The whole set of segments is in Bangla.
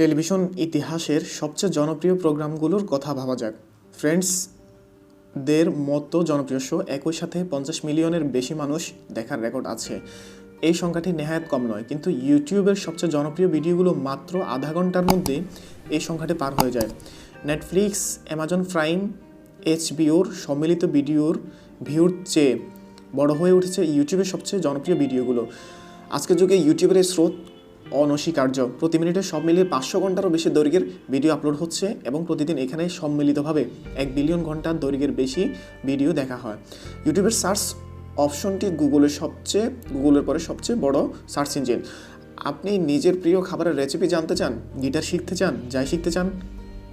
টেলিভিশন ইতিহাসের সবচেয়ে জনপ্রিয় প্রোগ্রামগুলোর কথা ভাবা যাক। ফ্রেন্ডস দের মতো জনপ্রিয় শো একই সাথে পঞ্চাশ মিলিয়নের বেশি মানুষ দেখার রেকর্ড আছে। এই সংখ্যাটি নেহায়ত কম নয়, কিন্তু ইউটিউবের সবচেয়ে জনপ্রিয় ভিডিওগুলো মাত্র আধা ঘণ্টার মধ্যে এই সংখ্যাটি পার হয়ে যায়। নেটফ্লিক্স অ্যামাজন প্রাইম এইচবিওর সম্মিলিত ভিডিওর ভিউর চেয়ে বড় হয়ে উঠেছে ইউটিউবের সবচেয়ে জনপ্রিয় ভিডিওগুলো। আজকের যুগে ইউটিউবের স্রোত অনস্বীকার্য। প্রতি মিনিটে সব মিলিয়ে পাঁচশো ঘন্টারও বেশি দৈর্ঘ্যের ভিডিও আপলোড হচ্ছে এবং প্রতিদিন এখানে সম্মিলিতভাবে এক বিলিয়ন ঘণ্টার দৈর্ঘ্যের বেশি ভিডিও দেখা হয়। ইউটিউবের সার্চ অপশনটি গুগলের সবচেয়ে, গুগলের পরে সবচেয়ে বড় সার্চ ইঞ্জিন। আপনি নিজের প্রিয় খাবারের রেসিপি জানতে চান, গিটার শিখতে চান, যাই শিখতে চান,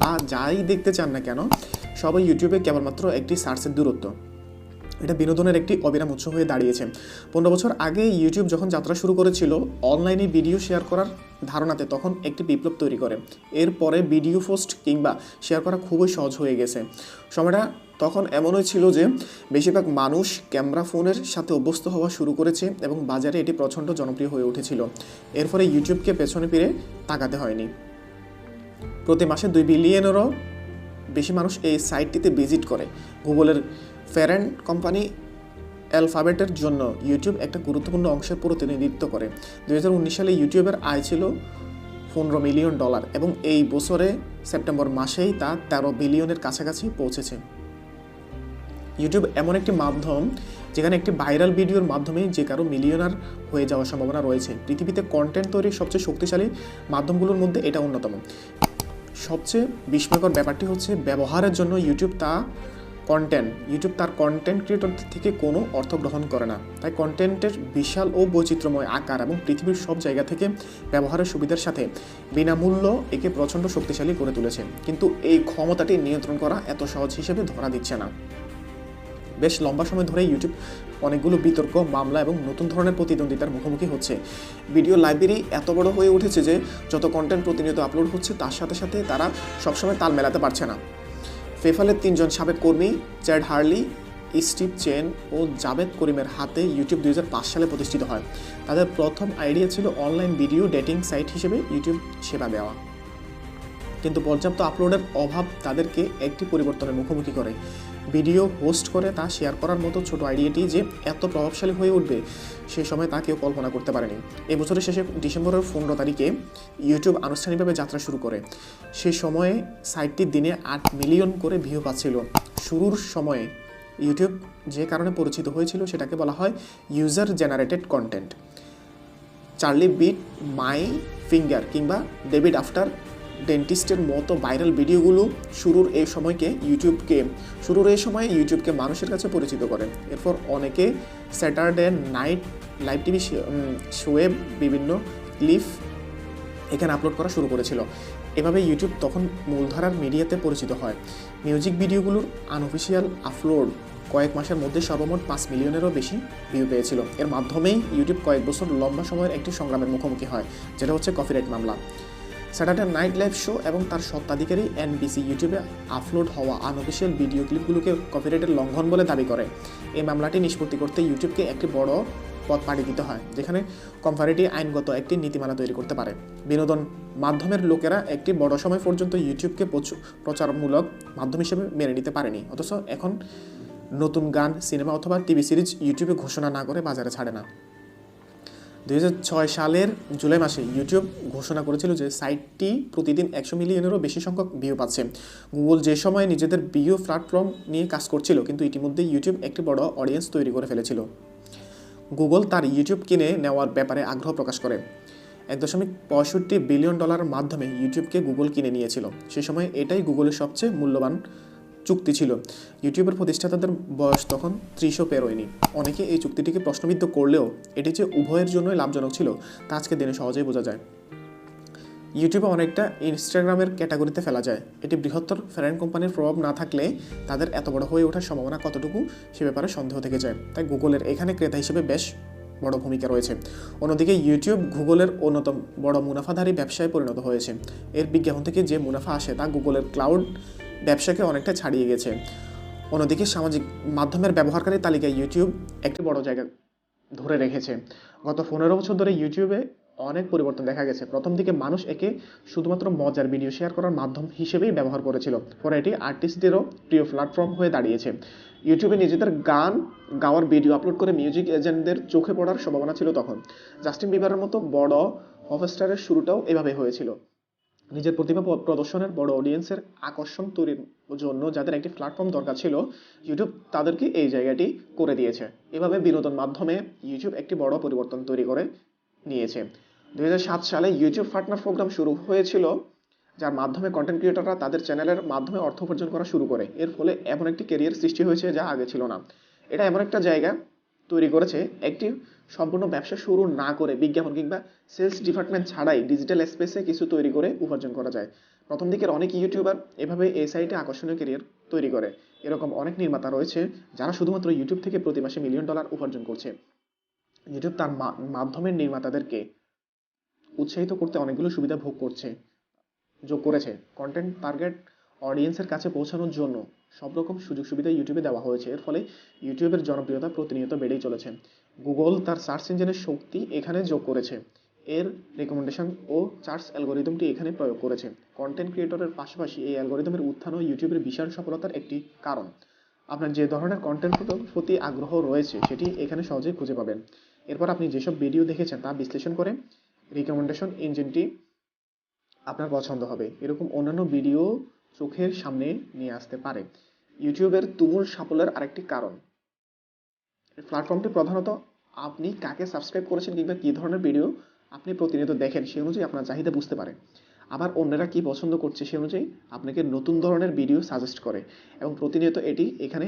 বা যাই দেখতে চান না কেন, সবাই ইউটিউবে কেবলমাত্র একটি সার্চের দূরত্ব। এটা বিনোদনের একটি অবিরাম উৎস হয়ে দাঁড়িয়েছে। পনেরো বছর আগে ইউটিউব যখন যাত্রা শুরু করেছিল, অনলাইনে ভিডিও শেয়ার করার ধারণাতে তখন একটি বিপ্লব তৈরি করে। এরপরে ভিডিও পোস্ট কিংবা শেয়ার করা খুবই সহজ হয়ে গেছে। সময়টা তখন এমনই ছিল যে, বেশিরভাগ মানুষ ক্যামেরা ফোনের সাথে অভ্যস্ত হওয়া শুরু করেছে এবং বাজারে এটি প্রচণ্ড জনপ্রিয় হয়ে উঠেছিল। এর ফলে ইউটিউবকে পেছনে ফিরে তাকাতে হয়নি। প্রতি মাসে দুই বিলিয়নেরও বেশি মানুষ এই সাইটটিতে ভিজিট করে। গুগলের ফেরেন্ট কোম্পানি অ্যালফাবেটের জন্য ইউটিউব একটা গুরুত্বপূর্ণ অংশের প্রতিনিধিত্ব করে। দু হাজার উনিশ সালে ইউটিউবের আয় ছিল পনেরো মিলিয়ন ডলার এবং এই বছরে সেপ্টেম্বর মাসেই তা তেরো বিলিয়নের কাছাকাছি পৌঁছেছে। ইউটিউব এমন একটি মাধ্যম যেখানে একটি ভাইরাল ভিডিওর মাধ্যমে যে কারও মিলিয়নার হয়ে যাওয়ার সম্ভাবনা রয়েছে। পৃথিবীতে কন্টেন্ট তৈরির সবচেয়ে শক্তিশালী মাধ্যমগুলোর মধ্যে এটা অন্যতম। সবচেয়ে বিস্ময়কর ব্যাপারটি হচ্ছে ব্যবহারের জন্য ইউটিউব তা কন্টেন্ট ইউটিউব তার কন্টেন্ট ক্রিয়েটর থেকে কোনো অর্থ গ্রহণ করে না। তাই কন্টেন্টের বিশাল ও বৈচিত্র্যময় আকার এবং পৃথিবীর সব জায়গা থেকে ব্যবহারের সুবিধার সাথে বিনামূল্য একে প্রচণ্ড শক্তিশালী করে তুলেছে। কিন্তু এই ক্ষমতাটি নিয়ন্ত্রণ করা এত সহজ হিসেবে ধরা দিচ্ছে না। বেশ লম্বা সময় ধরে ইউটিউব অনেকগুলো বিতর্ক, মামলা এবং নতুন ধরনের প্রতিদ্বন্দ্বিতার মুখোমুখি হচ্ছে। ভিডিও লাইব্রেরি এত বড় হয়ে উঠেছে যে, যত কন্টেন্ট প্রতিনিয়ত আপলোড হচ্ছে, তার সাথে সাথে তারা সবসময় তাল মেলাতে পারছে না। ফেফালের তিনজন সাবেক কর্মী, চ্যাড হার্লি, স্টিভ চেন ও জাভেদ করিমের হাতে ইউটিউব দু হাজার পাঁচ সালে প্রতিষ্ঠিত হয়। তাদের প্রথম আইডিয়া ছিল অনলাইন ভিডিও ডেটিং সাইট হিসেবে ইউটিউব সেবা দেওয়া। কিন্তু পর্যাপ্ত আপলোডের অভাব তাদেরকে একটি পরিবর্তনের মুখোমুখি করে। ভিডিও হোস্ট করে তা শেয়ার করার মতো ছোট আইডিয়াটি যে এত প্রভাবশালী হয়ে উঠবে, সে সময় তা কেউ কল্পনা করতে পারেনি। এবছরের শেষে ডিসেম্বরের পনেরো তারিখে ইউটিউব আনুষ্ঠানিকভাবে যাত্রা শুরু করে। সে সময়ে সাইটটি দিনে আট মিলিয়ন করে ভিউ পাচ্ছিল। শুরুর সময়ে ইউটিউব যে কারণে পরিচিত হয়েছিল সেটাকে বলা হয় user generated content Charlie bit my finger কিংবা ডেভিড আফটার ডেন্টিস্টের মতো ভাইরাল ভিডিওগুলো শুরুর এই সময়কে ইউটিউবকে শুরুর এই সময়ে ইউটিউবকে মানুষের কাছে পরিচিত করে। এরপর অনেকে স্যাটারডে নাইট লাইভ টিভি শোয়ে বিভিন্ন ক্লিপ এখানে আপলোড করা শুরু করেছিল। এভাবে ইউটিউব তখন মূলধারার মিডিয়াতে পরিচিত হয়। মিউজিক ভিডিওগুলোর আনঅফিসিয়াল আপলোড কয়েক মাসের মধ্যে সর্বমোট পাঁচ মিলিয়নেরও বেশি ভিউ পেয়েছিল। এর মাধ্যমেই ইউটিউব কয়েক বছর লম্বা সময়ের একটি সংগ্রামের মুখোমুখি হয়, যেটা হচ্ছে কপিরাইট মামলা। স্যাটারডে নাইট লাইভ শো এবং তার সত্ত্বাধিকারী এনবিসি ইউটিউবে আপলোড হওয়া আনঅফিসিয়াল ভিডিও ক্লিপগুলোকে কপিরাইটের লঙ্ঘন বলে দাবি করে। এই মামলাটি নিষ্পত্তি করতে ইউটিউবকে একটি বড় পথ পাড়ি দিতে হয়, যেখানে কোম্পানিটি আইনগত একটি নীতিমালা তৈরি করতে পারে। বিনোদন মাধ্যমের লোকেরা একটি বড় সময় পর্যন্ত ইউটিউবকে প্রচুর প্রচারমূলক মাধ্যম হিসেবে মেনে নিতে পারেনি, অথচ এখন নতুন গান, সিনেমা অথবা টিভি সিরিজ ইউটিউবে ঘোষণা না করে বাজারে ছাড়ে না। দুই হাজার ছয় সালের জুলাই মাসে ইউটিউব ঘোষণা করেছিল যে সাইটটি প্রতিদিন একশো মিলিয়নেরও বেশি সংখ্যক ভিউ পাচ্ছে। গুগল যে সময় নিজেদের ভিউ প্ল্যাটফর্ম নিয়ে কাজ করছিল, কিন্তু ইতিমধ্যে ইউটিউব একটি বড় অডিয়েন্স তৈরি করে ফেলেছিল। গুগল তার ইউটিউব কিনে নেওয়ার ব্যাপারে আগ্রহ প্রকাশ করে। এক দশমিক পঁয়ষট্টি বিলিয়ন ডলারের মাধ্যমে ইউটিউবকে গুগল কিনে নিয়েছিল। সে সময় এটাই গুগলের সবচেয়ে মূল্যবান চুক্তি ছিল। ইউটিউবের প্রতিষ্ঠাতাদের বয়স তখন ত্রিশও পেরোয়নি। অনেকে এই চুক্তিটিকে প্রশ্নবিদ্ধ করলেও এটি যে উভয়ের জন্যই লাভজনক ছিল, তা আজকে দিনে সহজেই বোঝা যায়। ইউটিউবে অনেকটা ইনস্টাগ্রামের ক্যাটাগরিতে ফেলা যায়। এটি বৃহত্তর ফ্যারেন কোম্পানির প্রভাব না থাকলে তাদের এত বড় হয়ে ওঠার সম্ভাবনা কতটুকু সে ব্যাপারে সন্দেহ থেকে যায়। তাই গুগলের এখানে ক্রেতা হিসেবে বেশ বড় ভূমিকা রয়েছে। অন্যদিকে ইউটিউব গুগলের অন্যতম বড় মুনাফাধারী ব্যবসায় পরিণত হয়েছে। এর বিজ্ঞাপন থেকে যে মুনাফা আসে তা গুগলের ক্লাউড ব্যবসাকে অনেকটা ছাড়িয়ে গেছে। অন্যদিকে সামাজিক মাধ্যমের ব্যবহারকারী তালিকায় ইউটিউব একটি বড় জায়গা ধরে রেখেছে। গত পনেরো বছর ধরে ইউটিউবে অনেক পরিবর্তন দেখা গেছে। প্রথম দিকে মানুষ একে শুধুমাত্র মজার ভিডিও শেয়ার করার মাধ্যম হিসেবেই ব্যবহার করেছিল। পরে এটি আর্টিস্টদেরও প্রিয় প্ল্যাটফর্ম হয়ে দাঁড়িয়েছে। ইউটিউবে নিজেদের গান গাওয়ার ভিডিও আপলোড করে মিউজিক এজেন্টদের চোখে পড়ার সম্ভাবনা ছিল তখন। জাস্টিন বিবারের মতো বড় হফস্টারের শুরুটাও এভাবে হয়েছিল। নিজের প্রতিভা প্রদর্শনের বড় অডিয়েন্সের আকর্ষণ তৈরির জন্য যাদের একটি প্ল্যাটফর্ম দরকার ছিল ইউটিউব তাদেরকে এই জায়গাটি করে দিয়েছে। এভাবে বিনোদন মাধ্যমে ইউটিউব একটি বড় পরিবর্তন তৈরি করে নিয়েছে। দু হাজার সাত সালে ইউটিউব পার্টনার প্রোগ্রাম শুরু হয়েছিল, যার মাধ্যমে কন্টেন্ট ক্রিয়েটররা তাদের চ্যানেলের মাধ্যমে অর্থ উপার্জন করা শুরু করে। এর ফলে এমন একটি কেরিয়ার সৃষ্টি হয়েছে যা আগে ছিল না। এটা এমন একটা জায়গা তৈরি করেছে, একটি সম্পূর্ণ ব্যবসা শুরু না করে বিজ্ঞাপন কিংবা সেলস ডিপার্টমেন্ট ছাড়াই ডিজিটাল স্পেসে কিছু তৈরি করে উপার্জন করা যায়। প্রথম দিকের অনেক ইউটিউবার এভাবে এই সাইটে আকর্ষণীয় ক্যারিয়ার তৈরি করে। এরকম অনেক নির্মাতা রয়েছে যারা শুধুমাত্র ইউটিউব থেকে প্রতি মাসে মিলিয়ন ডলার উপার্জন করছে। ইউটিউব তার মা- মাধ্যমে নির্মাতাদেরকে উৎসাহিত করতে অনেকগুলো সুবিধা ভোগ করছে, যোগ করেছে। কন্টেন্ট টার্গেট অডিয়েন্সের কাছে পৌঁছানোর জন্য সব রকম সুযোগ সুবিধা ইউটিউবে দেওয়া হয়েছে। এর ফলে ইউটিউবের জনপ্রিয়তা প্রতিনিয়ত বেড়েই চলেছে। গুগল তার সার্চ ইঞ্জিনের শক্তি এখানে যোগ করেছে। এর রেকমেন্ডেশন ও চার্জ অ্যালগোরিদমটি এখানে প্রয়োগ করেছে। কন্টেন্ট ক্রিয়েটরের পাশাপাশি এই অ্যালগোরিদমের উত্থানও ইউটিউবের বিশাল সফলতার একটি কারণ। আপনার যে ধরনের কন্টেন্ট প্রতি আগ্রহ রয়েছে, সেটি এখানে সহজেই খুঁজে পাবেন। এরপর আপনি যেসব ভিডিও দেখেছেন, তা বিশ্লেষণ করে রিকমেন্ডেশন ইঞ্জিনটি আপনার পছন্দ হবে। এরকম অন্যান্য ভিডিও চোখের সামনে নিয়ে আসতে পারে। ইউটিউবের তুমুল সাফল্যের আরেকটি কারণ। প্ল্যাটফর্মটি প্রধানত আপনি কাকে সাবস্ক্রাইব করেছেন কিংবা কী ধরনের ভিডিও আপনি প্রতিনিয়ত দেখেন, সেই অনুযায়ী আপনার চাহিদা বুঝতে পারে। আবার অন্যরা কি পছন্দ করছে সে অনুযায়ী আপনাকে নতুন ধরনের ভিডিও সাজেস্ট করে এবং প্রতিনিয়ত এটি এখানে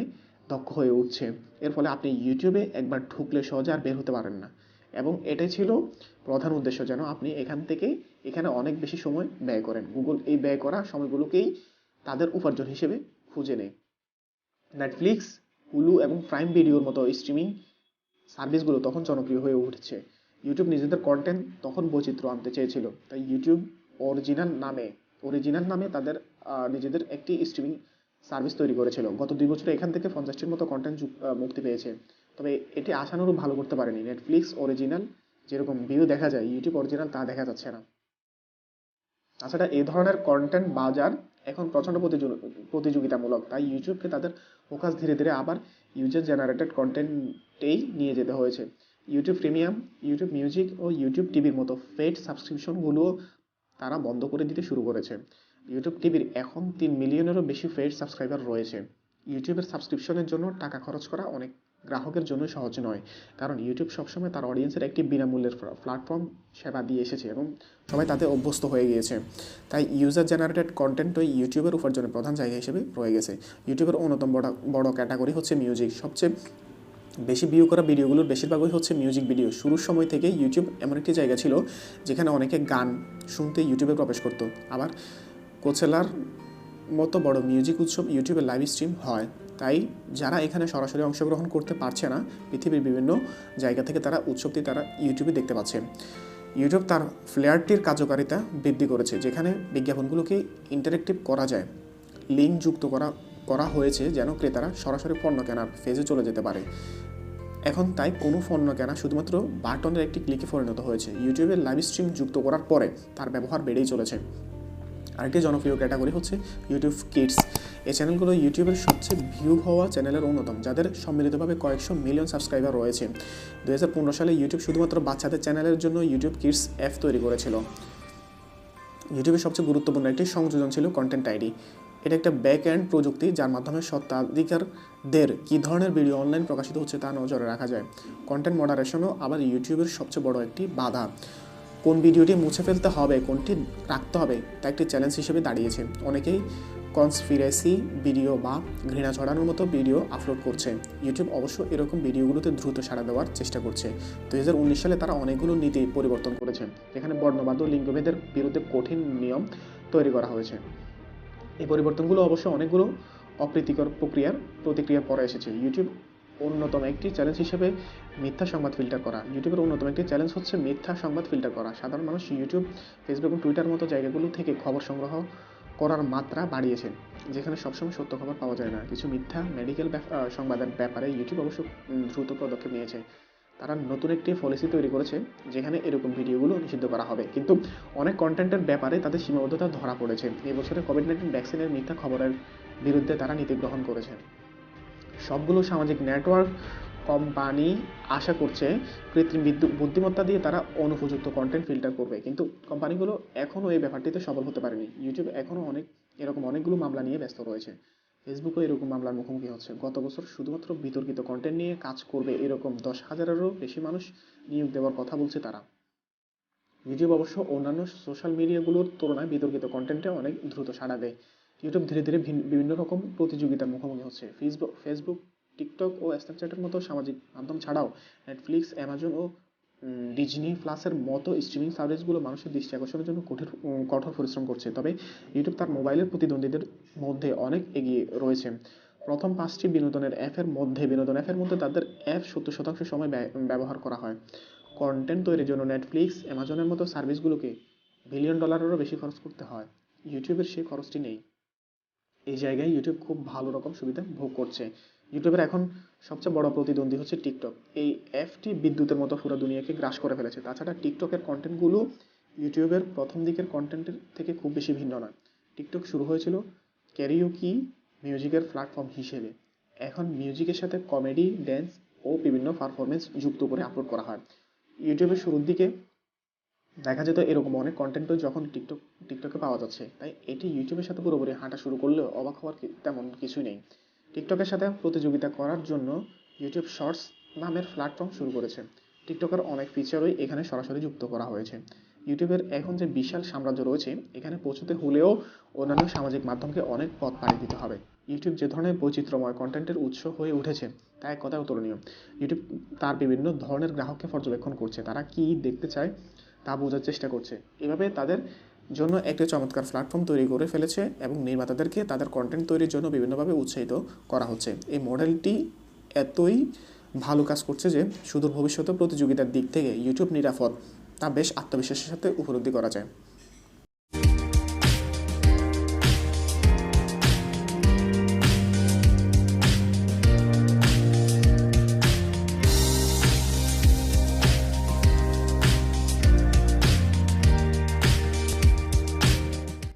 দক্ষ হয়ে উঠছে। এর ফলে আপনি ইউটিউবে একবার ঢুকলে সহজে আর বের হতে পারেন না। এবং এটাই ছিল প্রধান উদ্দেশ্য, যেন আপনি এখান থেকে এখানে অনেক বেশি সময় ব্যয় করেন। গুগল এই ব্যয় করা সময়গুলোকেই তাদের উপার্জন হিসেবে খুঁজে নেয়। নেটফ্লিক্স হুলু এবং প্রাইম ভিডিওর মতো স্ট্রিমিং সার্ভিসগুলো তখন জনপ্রিয় হয়ে উঠছে। ইউটিউব নিজেদের কন্টেন্ট তখন বৈচিত্র্য আনতে চেয়েছিল। তাই ইউটিউব অরিজিনাল নামে অরিজিনাল নামে তাদের নিজেদের একটি স্ট্রিমিং সার্ভিস তৈরি করেছিল। গত দুই বছরে এখান থেকে পঞ্চাশটির মতো কন্টেন্ট মুক্তি পেয়েছে। তবে এটি আশানুরূপ ভালো করতে পারেনি। নেটফ্লিক্স অরিজিনাল যেরকম ভিউ দেখা যায় ইউটিউব অরিজিনাল তা দেখা যাচ্ছে না। তাছাড়া এই ধরনের কন্টেন্ট বাজার এখন প্রচণ্ড প্রতিযোগি- প্রতিযোগিতামূলক। তাই ইউটিউবকে তাদের ফোকাস ধীরে ধীরে আবার ইউজার জেনারেটেড কন্টেন্টেই নিয়ে যেতে হয়েছে। ইউটিউব প্রিমিয়াম ইউটিউব মিউজিক ও ইউটিউব টিভির মতো পেড সাবস্ক্রিপশনগুলো তারা বন্ধ করে দিতে শুরু করেছে। ইউটিউব টিভির এখন তিন মিলিয়নেরও বেশি পেড সাবস্ক্রাইবার রয়েছে। ইউটিউবের সাবস্ক্রিপশনের জন্য টাকা খরচ করা অনেক গ্রাহকের জন্য সহজ নয়। কারণ ইউটিউব সবসময় তার অডিয়েন্সের একটি বিনামূল্যের প্ল্যাটফর্ম সেবা দিয়ে এসেছে এবং সবাই তাতে অভ্যস্ত হয়ে গিয়েছে। তাই ইউজার জেনারেটেড কন্টেন্টই ইউটিউবের উপার্জনের প্রধান জায়গা হিসেবে রয়ে গেছে। ইউটিউবের অন্যতম বড় ক্যাটাগরি হচ্ছে মিউজিক সবচেয়ে বেশি ভিউ করা ভিডিওগুলোর বেশিরভাগই হচ্ছে মিউজিক ভিডিও শুরুর সময় থেকে ইউটিউব এমন একটি জায়গা ছিল যেখানে অনেকে গান শুনতে ইউটিউবে প্রবেশ করতো। আবার কোচেলার মতো বড় মিউজিক উৎসব ইউটিউবে লাইভ স্ট্রিম হয়। তাই যারা এখানে সরাসরি অংশগ্রহণ করতে পারছে না, পৃথিবীর বিভিন্ন জায়গা থেকে তারা উৎসবটি তারা ইউটিউবে দেখতে পাচ্ছে। ইউটিউব তার ফ্লেয়ারটির কার্যকারিতা বৃদ্ধি করেছে, যেখানে বিজ্ঞাপনগুলোকে ইন্টারেক্টিভ করা যায়। লিঙ্ক যুক্ত করা করা হয়েছে যেন ক্রেতারা সরাসরি পণ্য কেনার ফেজে চলে যেতে পারে। এখন তাই কোনো পণ্য কেনা শুধুমাত্র বাটনের একটি ক্লিকে পরিণত হয়েছে। ইউটিউবের লাইভ স্ট্রিম যুক্ত করার পরে তার ব্যবহার বেড়েই চলেছে। আরেকটি জনপ্রিয় ক্যাটাগরি হচ্ছে ইউটিউব কিডস এই চ্যানেলগুলো ইউটিউবের সবচেয়ে ভিউ হওয়া চ্যানেলের অন্যতম, যাদের সম্মিলিতভাবে কয়েকশো মিলিয়ন সাবস্ক্রাইবার রয়েছে। দু হাজার পনেরো সালে ইউটিউব শুধুমাত্র বাচ্চাদের চ্যানেলের জন্য ইউটিউব কিডস অ্যাপ তৈরি করেছিল। ইউটিউবের সবচেয়ে গুরুত্বপূর্ণ একটি সংযোজন ছিল কন্টেন্ট আইডি এটা একটা ব্যাক অ্যান্ড প্রযুক্তি, যার মাধ্যমে স্বত্বাধিকারদের কী ধরনের ভিডিও অনলাইন প্রকাশিত হচ্ছে তা নজরে রাখা যায়। কন্টেন্ট মডারেশনও আবার ইউটিউবের সবচেয়ে বড় একটি বাধা। কোন ভিডিওটি মুছে ফেলতে হবে, কোনটি রাখতে হবে, তা একটি চ্যালেঞ্জ হিসেবে দাঁড়িয়েছে। অনেকেই কনসপিরেসি ভিডিও বা ঘৃণা ছড়ানোর মতো ভিডিও আপলোড করছে। ইউটিউব অবশ্য এরকম ভিডিওগুলোতে দ্রুত সাড়া দেওয়ার চেষ্টা করছে। দুহাজার উনিশ সালে তারা অনেকগুলো নীতি পরিবর্তন করেছে, যেখানে বর্ণবাদ ও লিঙ্গভেদের বিরুদ্ধে কঠিন নিয়ম তৈরি করা হয়েছে। এই পরিবর্তনগুলো অবশ্য অনেকগুলো অপ্রীতিকর প্রক্রিয়ার প্রতিক্রিয়া পরে এসেছে। ইউটিউব অন্যতম একটি চ্যালেঞ্জ হিসেবে মিথ্যা সংবাদ ফিল্টার করা। ইউটিউবের অন্যতম একটি চ্যালেঞ্জ হচ্ছে মিথ্যা সংবাদ ফিল্টার করা। সাধারণ মানুষ ইউটিউব ফেসবুক এবং টুইটার মতো জায়গাগুলো থেকে খবর সংগ্রহ করার মাত্রা বাড়িয়েছেন, যেখানে সবসময় সত্য খবর পাওয়া যায় না। কিছু মিথ্যা মেডিকেল সংবাদের ব্যাপারে ইউটিউব অবশ্য দ্রুত পদক্ষেপ নিয়েছে। তারা নতুন একটি পলিসি তৈরি করেছে, যেখানে এরকম ভিডিওগুলো নিষিদ্ধ করা হবে। কিন্তু অনেক কন্টেন্টের ব্যাপারে তাদের সীমাবদ্ধতা ধরা পড়েছে। এই বছরে কোভিড নাইন্টিন ভ্যাকসিনের মিথ্যা খবরের বিরুদ্ধে তারা নীতি গ্রহণ করেছে। সবগুলো সামাজিক নেটওয়ার্ক কোম্পানি আশা করছে কৃত্রিম বুদ্ধিমত্তা দিয়ে তারা অনুপযুক্ত কন্টেন্ট ফিল্টার করবে। কিন্তু কোম্পানিগুলো এখনও এই ব্যাপারটিতে সফল হতে পারেনি। ইউটিউব এখনও অনেক, এরকম অনেকগুলো মামলা নিয়ে ব্যস্ত রয়েছে। ফেসবুকও এরকম মামলার মুখোমুখি হচ্ছে। গত বছর শুধুমাত্র বিতর্কিত কন্টেন্ট নিয়ে কাজ করবে এরকম দশ হাজারেরও বেশি মানুষ নিয়োগ দেওয়ার কথা বলছে তারা। ইউটিউব অবশ্য অন্যান্য সোশ্যাল মিডিয়াগুলোর তুলনায় বিতর্কিত কন্টেন্টে অনেক দ্রুত সাড়া দেয়। ইউটিউব ধীরে ধীরে ভিন- বিভিন্ন রকম প্রতিযোগিতার মুখোমুখি হচ্ছে। ফেসবুক ফেসবুক টিকটক ও স্ন্যাপচ্যাটের মতো সামাজিক মাধ্যম ছাড়াও নেটফ্লিক্স অ্যামাজন ও ডিজনি প্লাসের মতো স্ট্রিমিং সার্ভিসগুলো মানুষের দৃষ্টি আকর্ষণের জন্য উম, কঠোর পরিশ্রম করছে। তবে ইউটিউব তার মোবাইলের প্রতিদ্বন্দ্বীদের মধ্যে অনেক এগিয়ে রয়েছে। প্রথম পাঁচটি বিনোদনের অ্যাপের মধ্যে বিনোদন অ্যাপের মধ্যে তাদের অ্যাপ সত্তর শতাংশ সময় ব্যবহার করা হয়। কন্টেন্ট তৈরির জন্য নেটফ্লিক্স অ্যামাজনের মতো সার্ভিসগুলোকে বিলিয়ন ডলারেরও বেশি খরচ করতে হয়। ইউটিউবের সেই খরচটি নেই। এই জায়গায় ইউটিউব খুব ভালো রকম সুবিধা ভোগ করছে। ইউটিউবের এখন সবচেয়ে বড় প্রতিদ্বন্দ্বী হচ্ছে টিকটক। এই অ্যাপটি বিদ্যুতের মতো পুরো দুনিয়াকে গ্রাস করে ফেলেছে। তাছাড়া টিকটকের কন্টেন্টগুলো ইউটিউবের প্রথম দিকের কন্টেন্টের থেকে খুব বেশি ভিন্ন নয়। টিকটক শুরু হয়েছিল ক্যারিওকি মিউজিকের প্ল্যাটফর্ম হিসেবে। এখন মিউজিকের সাথে কমেডি ড্যান্স ও বিভিন্ন পারফরমেন্স যুক্ত করে আপলোড করা হয়। ইউটিউবের শুরুর দিকে দেখা যেত এরকম অনেক কন্টেন্টও যখন টিকটক, টিকটকে পাওয়া যাচ্ছে। তাই এটি ইউটিউবের সাথে পুরোপুরি হাঁটা শুরু করলেও অবাক হওয়ার তেমন কিছুই নেই। টিকটকের সাথে প্রতিযোগিতা করার জন্য ইউটিউব শর্টস নামের প্ল্যাটফর্ম শুরু করেছে। টিকটকের অনেক ফিচারই এখানে সরাসরি যুক্ত করা হয়েছে। ইউটিউবের এখন যে বিশাল সাম্রাজ্য রয়েছে, এখানে পৌঁছতে হলেও অন্যান্য সামাজিক মাধ্যমকে অনেক পথ পাড়ি দিতে হবে। ইউটিউব যে ধরনের বৈচিত্র্যময় কন্টেন্টের উৎস হয়ে উঠেছে, তা এক কথায় উত্তরণীয় ইউটিউব তার বিভিন্ন ধরনের গ্রাহককে পর্যবেক্ষণ করছে, তারা কি দেখতে চায় তা বোঝার চেষ্টা করছে। এভাবে তাদের জন্য একটি চমৎকার প্ল্যাটফর্ম তৈরি করে ফেলেছে এবং নির্মাতাদেরকে তাদের কন্টেন্ট তৈরির জন্য বিভিন্নভাবে উৎসাহিত করা হচ্ছে। এই মডেলটি এতই ভালো কাজ করছে যে সুদূর ভবিষ্যতে প্রতিযোগিতার দিক থেকে ইউটিউব নিরাপদ, তা বেশ আত্মবিশ্বাসের সাথে উপলব্ধি করা যায়।